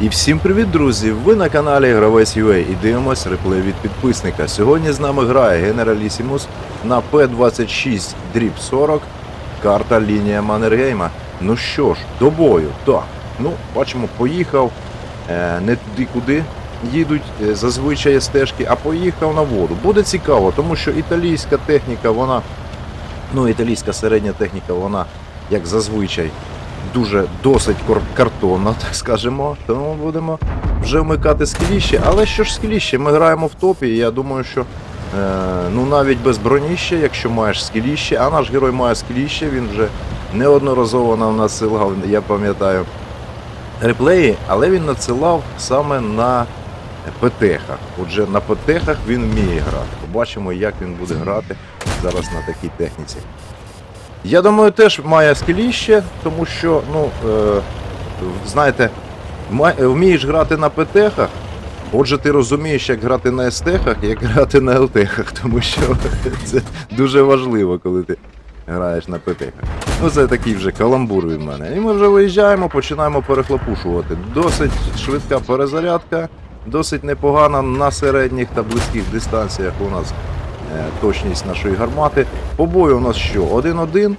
І всім привіт, друзі! Ви на каналі Гравець UA і дивимось реплей від підписника. Сьогодні з нами грає Генералісімус на П26 дріб 40, карта лінія Маннергейма. Ну що ж, до бою, так. Ну, бачимо, поїхав е, не туди, куди їдуть е, зазвичай стежки, а поїхав на воду. Буде цікаво, тому що італійська техніка, вона, ну, італійська середня техніка, вона, як зазвичай, дуже досить картонна, так скажемо. Тому будемо вже вмикати скеліще. Але що ж скеліще? Ми граємо в топі, і я думаю, що е, ну навіть без броніща, якщо маєш скеліще, а наш герой має скеліще, він вже неодноразово нам надсилав, я пам'ятаю, реплеї, але він надсилав саме на ПТХах. Отже, на ПТХах він вміє грати. Побачимо, як він буде грати зараз на такій техніці. Я думаю, теж має скеліще, тому що, ну, е, знаєте, вмієш грати на ПТХах, отже, ти розумієш, як грати на СТХах, як грати на ЛТХах, тому що це дуже важливо, коли ти граєш на ПТХах. Ну, це такий вже каламбур від мене. І ми вже виїжджаємо, починаємо перехлопушувати. Досить швидка перезарядка, досить непогана на середніх та близьких дистанціях у нас точність нашої гармати. По бою у нас що? 1-1.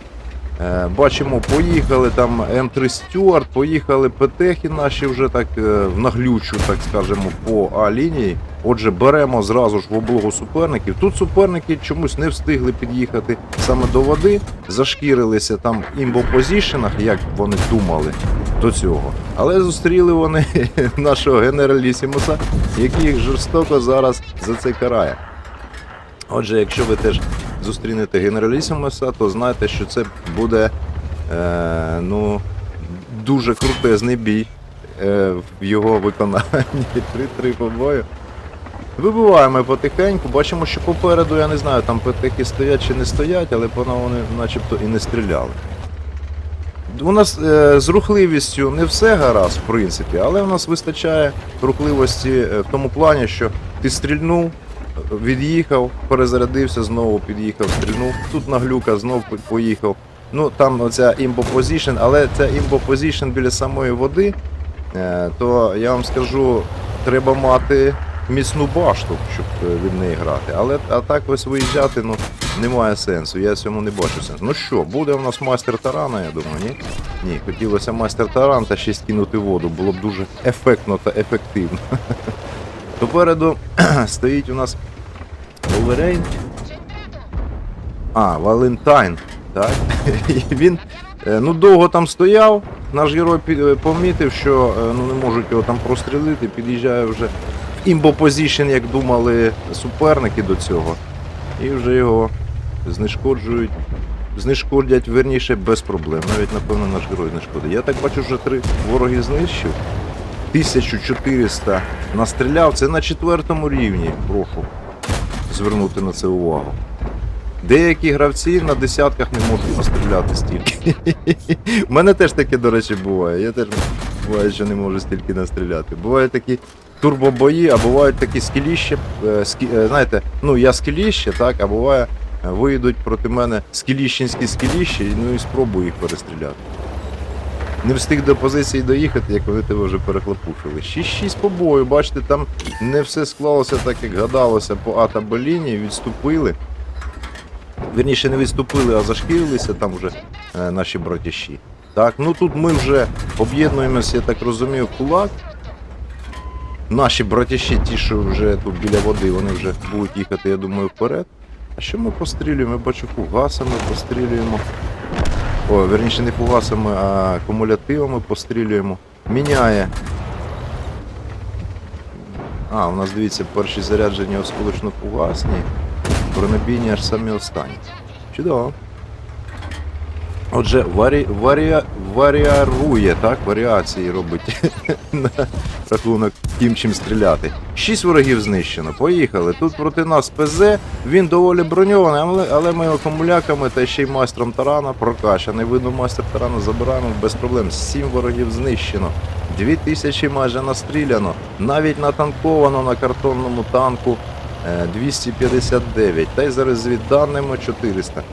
Е, Бачимо, поїхали там М3 Стюарт, поїхали ПТХи наші вже так е, в наглючу, так скажемо, по А-лінії. Отже, беремо зразу ж в облогу суперників. Тут суперники чомусь не встигли під'їхати саме до води, зашкірилися там імбопозішенах, як вони думали до цього. Але зустріли вони нашого генералісімуса, який їх жорстоко зараз за це карає. Отже, якщо ви теж зустрінете генералісімуса, то знайте, що це буде е, ну, дуже крутезний бій е, в його виконанні. 3-3 по бою. Вибиваємо потихеньку, бачимо, що попереду, я не знаю, там ПТХи стоять чи не стоять, але вони начебто і не стріляли. У нас е, з рухливістю не все гаразд, в принципі, але у нас вистачає рухливості е, в тому плані, що ти стрільнув, від'їхав, перезарядився, знову під'їхав, стрільнув. Тут наглюка, знов поїхав. Ну там оця імбо позішн, але ця імбо позішн біля самої води, е, то я вам скажу, треба мати міцну башту, щоб е, від неї грати. Але а так ось виїжджати, ну немає сенсу. Я цьому не бачу сенсу. Ну що, буде у нас майстер тарана, я думаю, ні? Ні, хотілося майстер таран та ще скинути воду, було б дуже ефектно та ефективно. Попереду стоїть у нас Wolverine. А, Валентайн. Так. Він е, ну, довго там стояв. Наш герой е, помітив, що е, ну, не можуть його там прострілити, під'їжджає вже імбо-позішн, як думали суперники до цього. І вже його знешкоджують. Знешкодять, верніше, без проблем. Навіть, напевно, наш герой знешкодить. Я так бачу, вже три вороги знищив. 1400 настріляв. Це на четвертому рівні. Прошу звернути на це увагу. Деякі гравці на десятках не можуть настріляти стільки. У мене теж таке, до речі, буває. Я теж буває, що не можу стільки настріляти. Бувають такі турбобої, а бувають такі скіліще. е, скі- е, Знаєте, ну я скіліще, так, а буває, е, вийдуть проти мене скіліщенські скіліщі, ну і спробую їх перестріляти. Не встиг до позиції доїхати, як вони тебе вже перехлопушили. 6-6 по бою, бачите, там не все склалося так, як гадалося по А та Б лінії, відступили. Вірніше не відступили, а зашкірилися там вже е, наші братяші. Так, ну тут ми вже об'єднуємося, я так розумію, кулак. Наші братяші, ті, що вже тут біля води, вони вже будуть їхати, я думаю, вперед. А що ми пострілюємо? Я бачу, фугасами пострілюємо. О, верніше не фугасами, а кумулятивами пострілюємо. Міняє. А, у нас дивіться, перші зарядження осколочно фугасні. Бронебійні аж самі останні. Чудово. Отже, варі, варі, варіарує, так? Варіації робить на рахунок тим, чим стріляти. Шість ворогів знищено. Поїхали. Тут проти нас ПЗ, він доволі броньований, але, але ми його комуляками та ще й майстром тарана прокачаний. Видно, майстер тарана забираємо без проблем. Сім ворогів знищено. Дві тисячі майже настріляно. Навіть натанковано на картонному танку е, 259. Та й зараз з 400.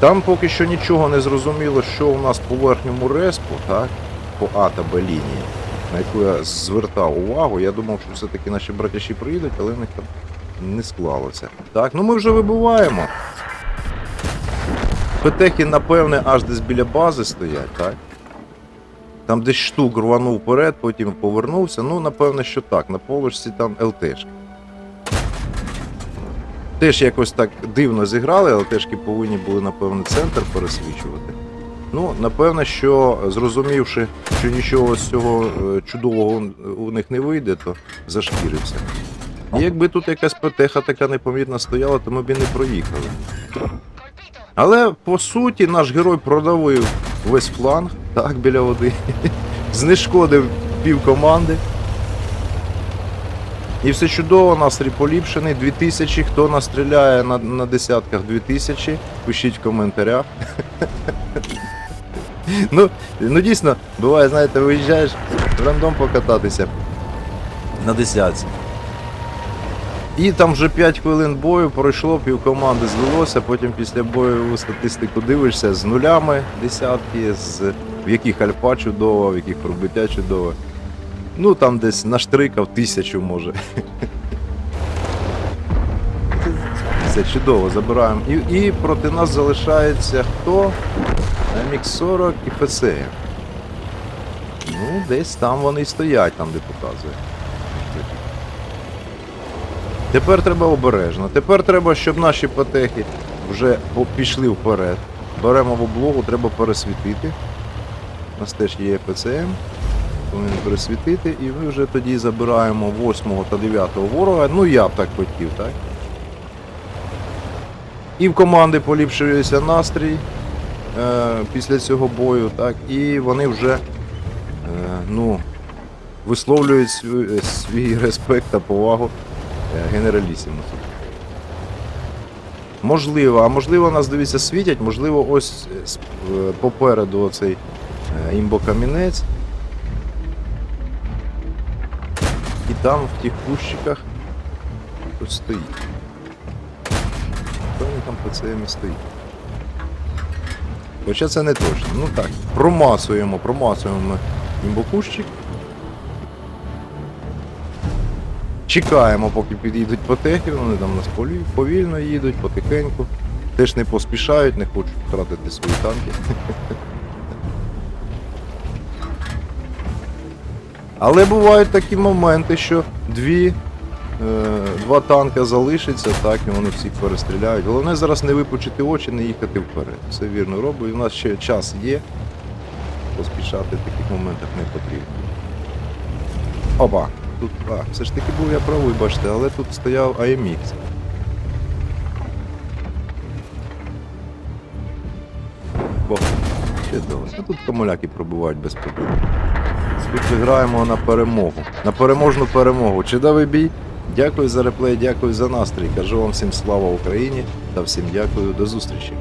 Там поки що нічого не зрозуміло, що у нас по верхньому респу, так? По А та Б лінії. на яку я звертав увагу. Я думав, що все-таки наші братяші приїдуть, але в них там не склалося. Так, ну ми вже вибуваємо. Петехи, напевне, аж десь біля бази стоять, так? Там десь штук рванув вперед, потім повернувся. Ну, напевне, що так. На полочці там ЛТшки. Теж якось так дивно зіграли, але ЛТшки повинні були, напевне, центр пересвічувати. Ну, напевно, що зрозумівши, що нічого з цього е, чудового у них не вийде, то зашкірився. І якби тут якась петеха така непомітна стояла, то ми б і не проїхали. Але по суті наш герой продавив весь фланг, так, біля води. Знешкодив пів команди. І все чудово, настрій поліпшений. 2000. Хто настріляє на, на десятках 2000, пишіть в коментарях. ну, ну дійсно, буває, знаєте, виїжджаєш в рандом покататися на десятці. І там вже 5 хвилин бою пройшло, пів команди злилося, потім після бою статистику дивишся з нулями десятки, з, в яких альфа чудова, в яких пробиття чудове. Ну там десь наштрикав тисячу може. Це чудово, забираємо. І, і проти нас залишається хто? MX40 і ФЦ. Ну, десь там вони й стоять, там де показує. Тепер треба обережно. Тепер треба, щоб наші потехи вже пішли вперед. Беремо в облогу, треба пересвітити. У нас теж є ПЦМ. Повинен пересвітити, і ми вже тоді забираємо 8 та 9 ворога. Ну я б так хотів, так? І в команди поліпшується настрій е, після цього бою, так, і вони вже е, ну, висловлюють свій, свій респект та повагу е, генералісімусу. Можливо, а можливо нас дивіться світять, можливо, ось е, е, попереду оцей е, імбокамінець. Там в тих кущиках хтось стоїть. Хто він там по ЦМ стоїть? Хоча це не точно. Ну так, промасуємо, промасуємо імбокущик. Чекаємо, поки підійдуть потехи, вони там нас повільно їдуть, потихеньку. Теж не поспішають, не хочуть втратити свої танки. Але бувають такі моменти, що дві, е, два танка залишаться, так, і вони всіх перестріляють. Головне зараз не випучити очі, не їхати вперед. Все вірно робить. У нас ще час є. Поспішати в таких моментах не потрібно. Опа! Тут, а, все ж таки був я правий, бачите, але тут стояв AMX. Бо, чудово. Ну тут комуляки пробувають без проблем. Тут граємо на перемогу. На переможну перемогу. Чудовий бій. Дякую за реплей, дякую за настрій. Кажу вам всім слава Україні та всім дякую. До зустрічі.